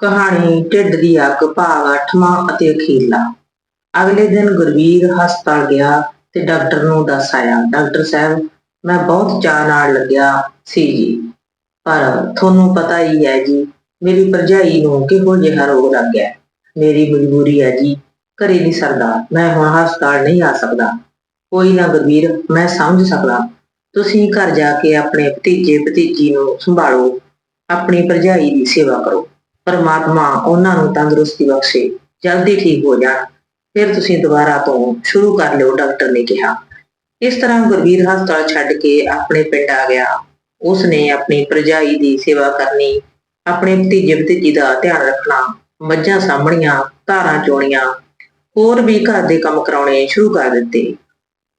ਕਹਾਣੀ ਢਿੱਡ ਦੀ ਅੱਗ ਭਾਗ 8ਵਾਂ ਅਤੇ ਅਖੀਰਲਾ। ਅਗਲੇ ਦਿਨ ਗੁਰਵੀਰ ਹਸਪਤਾਲ ਗਿਆ ਤੇ ਡਾਕਟਰ ਨੂੰ ਦੱਸ ਆਇਆ, ਡਾਕਟਰ ਸਾਹਿਬ, ਮੈਂ ਬਹੁਤ ਚਾਅ ਨਾਲ ਲੱਗਿਆ ਸੀ ਜੀ, ਪਰ ਤੁਹਾਨੂੰ ਪਤਾ ਹੀ ਹੈ ਜੀ, ਮੇਰੀ ਭਰਜਾਈ ਨੂੰ ਕਿਹੋ ਜਿਹਾ ਰੋਗ ਲੱਗ ਗਿਆ। ਮੇਰੀ ਮਜਬੂਰੀ ਹੈ ਜੀ, ਘਰੇ ਨਹੀਂ ਸਰਦਾ, ਮੈਂ ਹੁਣ ਹਸਪਤਾਲ ਨਹੀਂ ਆ ਸਕਦਾ। ਕੋਈ ਨਾ ਗੁਰਵੀਰ, ਮੈਂ ਸਮਝ ਸਕਦਾ। ਤੁਸੀਂ ਘਰ ਜਾ ਕੇ ਆਪਣੇ ਭਤੀਜੇ ਭਤੀਜੀ ਨੂੰ ਸੰਭਾਲੋ, ਆਪਣੀ ਭਰਜਾਈ ਦੀ ਸੇਵਾ ਕਰੋ। ਪਰਮਾਤਮਾ ਉਹਨਾਂ ਨੂੰ ਤੰਦਰੁਸਤੀ ਬਖਸ਼ੇ, ਜਲਦੀ ਠੀਕ ਹੋ ਜਾਣ ਫਿਰ ਤੁਸੀਂ ਦੁਬਾਰਾ ਤੋਂ ਸ਼ੁਰੂ ਕਰ ਲਿਓ, ਡਾਕਟਰ ਨੇ ਕਿਹਾ। ਇਸ ਤਰ੍ਹਾਂ ਗੁਰਵੀਰ ਹਸਪਤਾਲ ਛੱਡ ਕੇ ਆਪਣੇ ਪਿੰਡ ਆ ਗਿਆ। ਉਸ ਨੇ ਆਪਣੀ ਭਰਜਾਈ ਦੀ ਸੇਵਾ ਕਰਨੀ, ਆਪਣੇ ਭਤੀਜੇ ਭਤੀਜੀ ਦਾ ਧਿਆਨ ਰੱਖਣਾ, ਮੱਝਾਂ ਸਾਂਭਣੀਆਂ, ਧਾਰਾਂ ਚੋਣੀਆਂ, ਹੋਰ ਵੀ ਘਰ ਦੇ ਕੰਮ ਕਰਾਉਣੇ ਸ਼ੁਰੂ ਕਰ ਦਿੱਤੇ।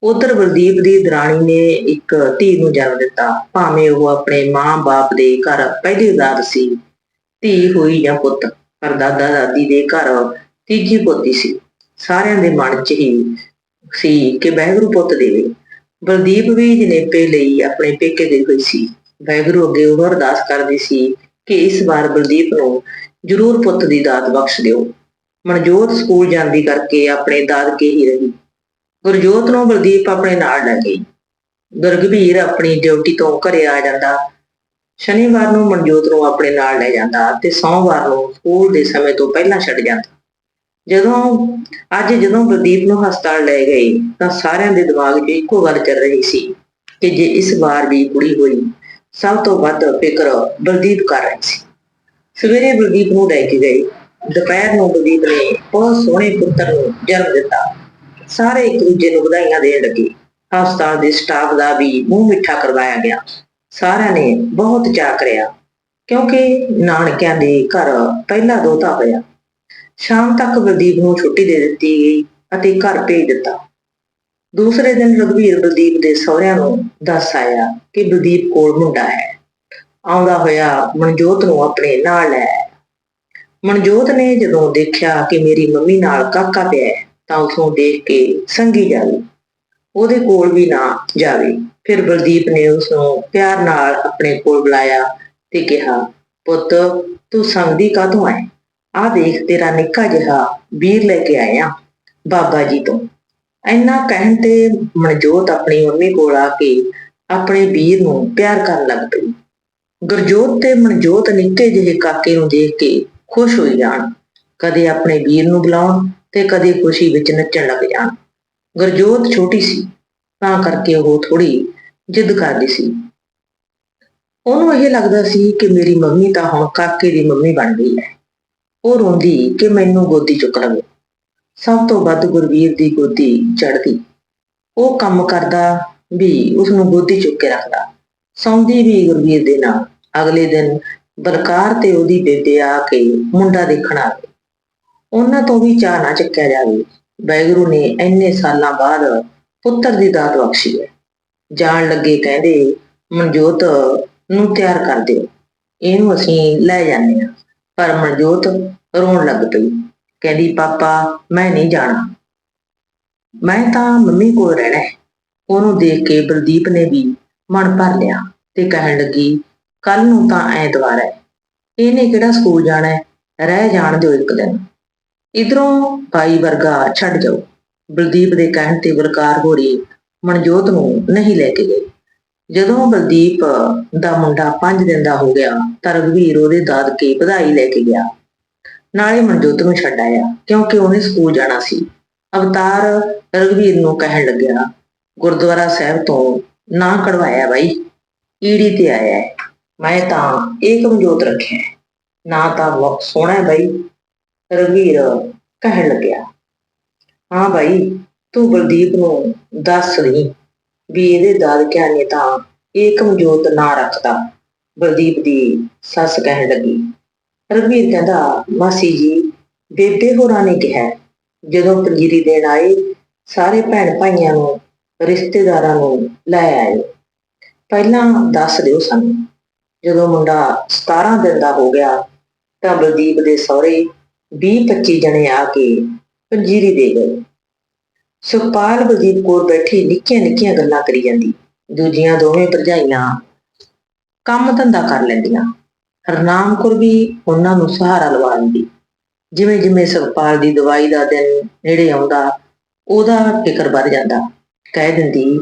ਉਧਰ ਬਲਦੀਪ ਦੀ ਦਰਾਣੀ ਨੇ ਇੱਕ ਧੀ ਨੂੰ ਜਨਮ ਦਿੱਤਾ। ਭਾਵੇਂ ਉਹ ਆਪਣੇ ਮਾਂ-ਬਾਪ ਦੇ ਘਰ ਪਹਿਲੀ ਔਲਾਦ ਸੀ ਧੀ ਹੋਈ ਜਾਂ ਪੁੱਤ, ਪਰ ਦਾਦਾ ਦਾਦੀ ਦੇ ਘਰ ਤੀਜੀ ਪੋਤੀ ਸੀ। ਸਾਰਿਆਂ ਦੇ ਮਨ 'ਚ ਹੀ ਸੀ ਕਿ ਵਾਹਿਗੁਰੂ ਪੁੱਤ ਦੇਵੇ। ਬਲਦੀਪ ਵੀ ਜਨੇਪੇ ਲਈ ਆਪਣੇ ਪੇਕੇ ਗਈ ਹੋਈ ਸੀ। ਵਾਹਿਗੁਰੂ ਅੱਗੇ ਉਹ ਅਰਦਾਸ ਕਰਦੀ ਸੀ ਕਿ ਇਸ ਵਾਰ ਬਲਦੀਪ ਨੂੰ ਜ਼ਰੂਰ ਪੁੱਤ ਦੀ ਦਾਤ ਬਖਸ਼ ਦਿਓ। ਮਨਜੋਤ ਸਕੂਲ ਜਾਂਦੀ ਕਰਕੇ ਆਪਣੇ ਦਾਦਕੇ ਹੀ ਰਹੀ। ਗੁਰਜੋਤ ਨੂੰ ਬਲਦੀਪ ਆਪਣੇ ਨਾਲ ਲੈ ਗਈ। ਗੁਰਗਵੀਰ ਆਪਣੀ ਡਿਊਟੀ ਤੋਂ ਘਰੇ ਆ ਜਾਂਦਾ। ਸ਼ਨੀਵਾਰ ਨੂੰ ਮਨਜੋਤ ਨੂੰ ਆਪਣੇ ਨਾਲ ਲੈ ਜਾਂਦਾ ਤੇ ਸੋਮਵਾਰ ਨੂੰ ਸਕੂਲ ਦੇ ਸਮੇਂ ਤੋਂ ਪਹਿਲਾਂ ਛੱਡ ਜਾਂਦਾ। ਜਦੋਂ, ਅੱਜ ਜਦੋਂ ਬਲਦੀਪ ਨੂੰ ਹਸਪਤਾਲ ਲੈ ਗਏ ਤਾਂ ਸਾਰਿਆਂ ਦੇ ਦਿਮਾਗ 'ਚ ਇੱਕੋ ਗੱਲ ਚੱਲ ਰਹੀ ਸੀ ਕਿ ਜੇ ਇਸ ਵਾਰ ਵੀ ਕੁੜੀ ਹੋਈ, ਸਭ ਤੋਂ ਵੱਧ ਫਿਕਰ ਬਲਦੀਪ ਕਰ ਰਹੀ ਸੀ। ਸਵੇਰੇ ਬਲਦੀਪ ਨੂੰ ਲੈ ਕੇ ਗਏ ਦੁਪਹਿਰ ਨੂੰ ਬਲਦੀਪ ਨੇ ਬਹੁਤ ਸੋਹਣੇ ਪੁੱਤਰ ਨੂੰ ਜਨਮ ਦਿੱਤਾ। ਸਾਰੇ ਇੱਕ ਦੂਜੇ ਨੂੰ ਵਧਾਈਆਂ ਦੇਣ ਲੱਗੇ। ਹਸਪਤਾਲ ਦੇ ਸਟਾਫ ਦਾ ਵੀ ਮੂੰਹ ਮਿੱਠਾ ਕਰਵਾਇਆ ਗਿਆ। ਸਾਰਿਆਂ ਨੇ ਬਹੁਤ ਚਾਅ ਕਰਿਆ, ਕਿਉਂਕਿ ਨਾਨਕਿਆਂ ਦੇ ਘਰ ਪਹਿਲਾ ਦੋਤਾ ਹੋਇਆ। ਸ਼ਾਮ ਤੱਕ ਬਲਦੀਪ ਨੂੰ ਛੁੱਟੀ ਦੇ ਦਿੱਤੀ ਗਈ ਅਤੇ ਘਰ ਭੇਜ ਦਿੱਤਾ। ਦੂਸਰੇ ਦਿਨ ਰਘਵੀਰ ਬਲਦੀਪ ਦੇ ਸਹੁਰਿਆਂ ਨੂੰ ਦੱਸ ਆਇਆ ਕਿ ਬਲਦੀਪ ਕੋਲ ਮੁੰਡਾ ਹੈ। ਆਉਂਦਾ ਹੋਇਆ ਮਨਜੋਤ ਨੂੰ ਆਪਣੇ ਨਾਲ ਲੈ ਆਇਆ। ਮਨਜੋਤ ਨੇ ਜਦੋਂ ਦੇਖਿਆ ਕਿ ਮੇਰੀ ਮੰਮੀ ਨਾਲ ਕਾਕਾ ਪਿਆ ਤਾਂ ਉਸ ਨੂੰ ਦੇਖ ਕੇ ਸੰਗੀ ਜਾ ਜਾਵੇ ਉਹਦੇ ਕੋਲ ਵੀ ਨਾ ਜਾਵੇ। ਫਿਰ ਬਲਦੀਪ ਨੇ ਉਸ ਨੂੰ ਪਿਆਰ ਨਾਲ ਆਪਣੇ ਕੋਲ ਬੁਲਾਇਆ ਤੇ ਕਿਹਾ, ਪੁੱਤ, ਤੂੰ ਸੰਗਦੀ ਕਾਹਤੋਂ ਆਏ? ਆ ਦੇਖ, ਤੇਰਾ ਨਿੱਕਾ ਜਿਹਾ ਵੀਰ ਲੈ ਕੇ ਆਇਆ ਬਾਬਾ ਜੀ ਤੋਂ। ਇੰਨਾ ਕਹਿਣ ਤੇ ਮਨਜੋਤ ਆਪਣੀ ਮੰਮੀ ਕੋਲ ਆ ਕੇ ਆਪਣੇ ਵੀਰ ਨੂੰ ਪਿਆਰ ਕਰਨ ਲੱਗ ਪਈ। ਗੁਰਜੋਤ ਤੇ ਮਨਜੋਤ ਨਿੱਕੇ ਜਿਹੇ ਕਾਕੇ ਨੂੰ ਦੇਖ ਕੇ ਖੁਸ਼ ਹੋਈ ਜਾਣ। ਕਦੇ ਆਪਣੇ ਵੀਰ ਨੂੰ ਬੁਲਾਉਣ ਤੇ ਕਦੇ ਖੁਸ਼ੀ ਵਿੱਚ ਨੱਚਣ ਲੱਗ ਜਾਣ। ਗੁਰਜੋਤ ਛੋਟੀ ਸੀ, ਤਾਂ ਕਰਕੇ ਉਹ ਥੋੜੀ ਜਿੱਦ ਕਰਦੀ ਸੀ। ਉਹਨੂੰ ਇਹ ਲੱਗਦਾ ਸੀ ਕਿ ਮੇਰੀ ਮੰਮੀ ਤਾਂ ਹੁਣ ਕਾਕੇ ਦੀ ਮੰਮੀ ਬਣ ਗਈ ਹੈ। ਉਹ ਰੋਂਦੀ ਕਿ ਮੈਨੂੰ ਗੋਦੀ ਚੁੱਕ ਲਵੇ। ਸਭ ਤੋਂ ਵੱਧ ਗੁਰਵੀਰ ਦੀ ਗੋਦੀ ਚੜਦੀ ਉਹ ਕੰਮ ਕਰਦਾ ਵੀ ਉਸ ਨੂੰ ਗੋਦੀ ਚੁੱਕ ਕੇ ਰੱਖਦਾ। ਸੌਂਦੀ ਵੀ ਗੁਰਵੀਰ ਦੇ ਨਾਲ। ਅਗਲੇ ਦਿਨ ਬਲਕਾਰ ਤੇ ਉਹਦੀ ਬੇਬੇ ਆ ਕੇ ਮੁੰਡਾ ਦੇਖਣ ਆ ਗਏ। ਉਹਨਾਂ ਤੋਂ ਵੀ ਚਾਹ ਨਾ ਚੱਕਿਆ ਜਾਵੇ। ਵਾਹਿਗੁਰੂ ਨੇ ਇੰਨੇ ਸਾਲਾਂ ਬਾਅਦ ਪੁੱਤਰ ਦੀ ਦਾਤ ਬਖਸ਼ੀ ਹੈ। ਜਾਣ ਲੱਗੇ ਕਹਿੰਦੇ, ਮਨਜੋਤ ਨੂੰ ਤਿਆਰ ਕਰ ਦਿਓ। ਇਹਨੂੰ ਅਸੀਂ ਲੈ ਜਾਂਦੇ ਹਾਂ। ਪਰ ਮਨਜੋਤ ਰੋਣ ਲੱਗ ਪਈ। ਕਹਿੰਦੀ, ਪਾਪਾ, ਮੈਂ ਨਹੀਂ ਜਾਣਾ। ਮੈਂ ਤਾਂ ਮੰਮੀ ਕੋਲ ਰਹਿਣਾ ਹੈ। ਉਹਨੂੰ ਦੇਖ ਕੇ ਬਲਦੀਪ ਨੇ ਵੀ ਮਨ ਭਰ ਲਿਆ ਤੇ ਕਹਿਣ ਲੱਗੀ ਕੱਲ ਨੂੰ ਤਾਂ ਐਤਵਾਰ ਹੈ। ਇਹਨੇ ਕਿਹੜਾ ਸਕੂਲ ਜਾਣਾ ਹੈ? ਰਹਿ ਜਾਣ ਦਿਓ ਇੱਕ ਦਿਨ। ਇਧਰੋਂ ਭਾਈ ਵਰਗਾ ਛੱਡ ਜਾਓ। ਬਲਦੀਪ ਦੇ ਕਹਿਣ ਤੇ ਬਲਕਾਰ ਹੋਰੀ ਮਨਜੋਤ ਨੂੰ ਨਹੀਂ ਲੈ ਕੇ ਗਏ। ਜਦੋਂ ਬਲਦੀਪ ਦਾ ਮੁੰਡਾ 5 ਦਿਨ ਦਾ ਹੋ ਗਿਆ ਤਾਂ ਰਘਵੀਰ ਉਹਦੇ ਦਾਦਕੇ ਵਧਾਈ ਲੈ ਕੇ ਗਿਆ। ਨਾਲੇ ਮਨਜੋਤ ਨੂੰ ਛੱਡ ਆਇਆ, ਕਿਉਂਕਿ ਉਹਨੇ ਸਕੂਲ ਜਾਣਾ ਸੀ। ਅਵਤਾਰ ਰਘਵੀਰ ਨੂੰ ਕਹਿਣ ਲੱਗਿਆ, ਗੁਰਦੁਆਰਾ ਸਾਹਿਬ ਤੋਂ ਨਾ ਕਢਵਾਇਆ ਬਾਈ, ਈੜੀ ਤੇ ਆਇਆ ਮੈਂ ਤਾਂ ਇਹ ਕਮਜੋਤ ਰੱਖਿਆ ਨਾ ਤਾਂ ਬਹੁਤ ਸੋਹਣਾ ਬਾਈ। ਰਘਵੀਰ ਕਹਿਣ ਲੱਗਿਆ। ਹਾਂ ਬਾਈ, ਤੂੰ ਬਲਦੀਪ ਨੂੰ ਦੱਸ ਰਹੀ ਵੀ ਇਹਦੇ ਦਾਦਕਿਆਂ ਨੇ ਤਾਂ ਇਹ ਕਮਜੋਤ ਨਾ ਰੱਖਦਾ ਬਲਦੀਪ ਦੀ ਸੱਸ ਕਹਿਣ ਲੱਗੀ। ਰਘਵੀਰ ਕਹਿੰਦਾ, ਮਾਸੀ ਜੀ, ਬੇਬੇ ਹੋਰਾਂ ਨੇ ਕਿਹਾ, ਜਦੋਂ ਪੰਜੀਰੀ ਦੇਣ ਆਏ, ਸਾਰੇ ਭੈਣ ਭਾਈਆਂ ਨੂੰ, ਰਿਸ਼ਤੇਦਾਰਾਂ ਨੂੰ ਲੈ ਆਏ। ਪਹਿਲਾਂ ਦੱਸ ਦਿਓ ਸਾਨੂੰ, ਜਦੋਂ ਮੁੰਡਾ 17 ਦਿਨ ਦਾ ਹੋ ਗਿਆ, ਤਾਂ ਬਲਦੀਪ ਦੇ ਸਹੁਰੇ 20-25 ਜਣੇ ਆ ਕੇ ਪੰਜੀਰੀ ਦੇ ਗਏ। ਸੁਖਪਾਲ ਬਲਦੀਪ ਕੋਲ ਬੈਠੀ ਨਿੱਕੀਆਂ ਨਿੱਕੀਆਂ ਗੱਲਾਂ ਕਰੀ ਜਾਂਦੀ। ਦੂਜੀਆਂ ਦੋਵੇਂ ਭਰਜਾਈਆਂ ਕੰਮ ਧੰਦਾ ਕਰ ਲੈਂਦੀਆਂ। ਹਰਨਾਮ ਕੌਰ ਵੀ ਉਹਨਾਂ ਨੂੰ ਸਹਾਰਾ ਲਵਾ ਲੈਂਦੀ ਜਿਵੇਂ ਜਿਵੇਂ ਸੁਖਪਾਲ ਦੀ ਦਵਾਈ ਦਾ ਦਿਨ ਨੇੜੇ ਆਉਂਦਾ, ਉਹਦਾ ਫਿਕਰ ਵੱਧ ਜਾਂਦਾ। ਕਹਿ ਦਿੰਦੀ,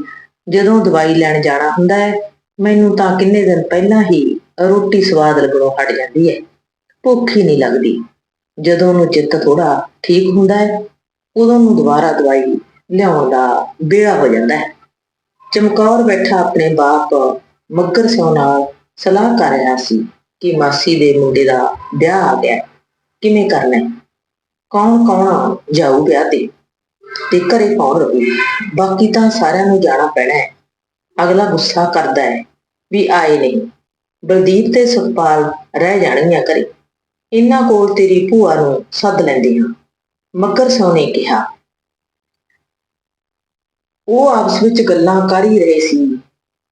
ਜਦੋਂ ਦਵਾਈ ਲੈਣ ਜਾਣਾ ਹੁੰਦਾ ਹੈ, ਮੈਨੂੰ ਤਾਂ ਕਿੰਨੇ ਦਿਨ ਪਹਿਲਾਂ ਹੀ ਰੋਟੀ ਸਵਾਦ ਲੱਗਣੋਂ ਹਟ ਜਾਂਦੀ ਹੈ। ਭੁੱਖ ਹੀ ਨਹੀਂ ਲੱਗਦੀ। ਜਦੋਂ ਉਹਨੂੰ ਚਿੱਤ ਥੋੜਾ ਠੀਕ ਹੁੰਦਾ ਹੈ, ਉਦੋਂ ਨੂੰ ਦੁਬਾਰਾ ਦਵਾਈ ਲਿਆਉਣ ਦਾ ਵੇਲਾ ਹੋ ਜਾਂਦਾ ਹੈ। ਚਮਕੌਰ ਬੈਠਾ ਆਪਣੇ ਬਾਪ ਮੱਗਰ ਸਿੰਘ ਨਾਲ ਸਲਾਹ ਕਰ ਰਿਹਾ ਸੀ ਕਿ ਮਾਸੀ ਦੇ ਮੁੰਡੇ ਦਾ ਵਿਆਹ ਆ ਗਿਆ ਕਿਵੇਂ ਕਰਨਾ ਹੈ? ਕੌਣ ਕੌਣ ਜਾਊ ਵਿਆਹ ਤੇ? ਤੇ ਘਰੇ ਕੌਣ ਰਹੂ ਬਾਕੀ ਤਾਂ ਸਾਰਿਆਂ ਨੂੰ ਜਾਣਾ ਪੈਣਾ ਹੈ। ਅਗਲਾ ਗੁੱਸਾ ਕਰਦਾ ਹੈ ਵੀ ਆਏ ਨਹੀਂ। ਬਲਦੀਪ ਤੇ ਸੁਖਪਾਲ ਰਹਿ ਜਾਣਗੀਆਂ ਘਰੇ। ਇਹਨਾਂ ਕੋਲ ਤੇਰੀ ਭੂਆ ਨੂੰ ਸੱਦ ਲੈਂਦੇ ਹਾਂ ਮੱਗਰ ਸਿਉ ਨੇ ਕਿਹਾ। ਉਹ ਆਪਸ ਵਿੱਚ ਗੱਲਾਂ ਕਰ ਹੀ ਰਹੇ ਸੀ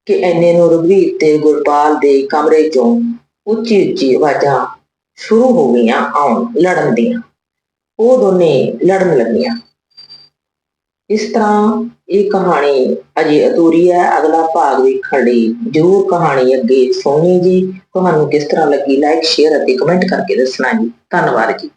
ਕਿ ਐਨੇ ਨੂੰ ਰਘਵੀਰ ਤੇ ਗੁਰਪਾਲ ਦੇ ਕਮਰੇ ਚੋਂ ਉੱਚੀ ਉੱਚੀ ਆਵਾਜ਼ਾਂ ਸ਼ੁਰੂ ਹੋ ਗਈਆਂ ਆਉਣ ਲੜਨ ਦੀਆਂ। ਉਹ ਦੋਨੇ ਲੜਨ ਲੱਗੀਆਂ। ਇਸ ਤਰ੍ਹਾਂ ਇਹ ਕਹਾਣੀ ਅਜੇ ਅਧੂਰੀ ਹੈ। ਅਗਲਾ ਭਾਗ ਵੇਖਣ ਲਈ ਜਰੂਰ ਕਹਾਣੀ ਅੱਗੇ ਸੁਣਨੀ ਜੀ। ਤੁਹਾਨੂੰ ਕਿਸ ਤਰ੍ਹਾਂ ਲੱਗੀ ਲਾਈਕ ਸ਼ੇਅਰ ਅਤੇ ਕਮੈਂਟ ਕਰਕੇ ਦੱਸਣਾ ਜੀ। ਧੰਨਵਾਦ ਜੀ।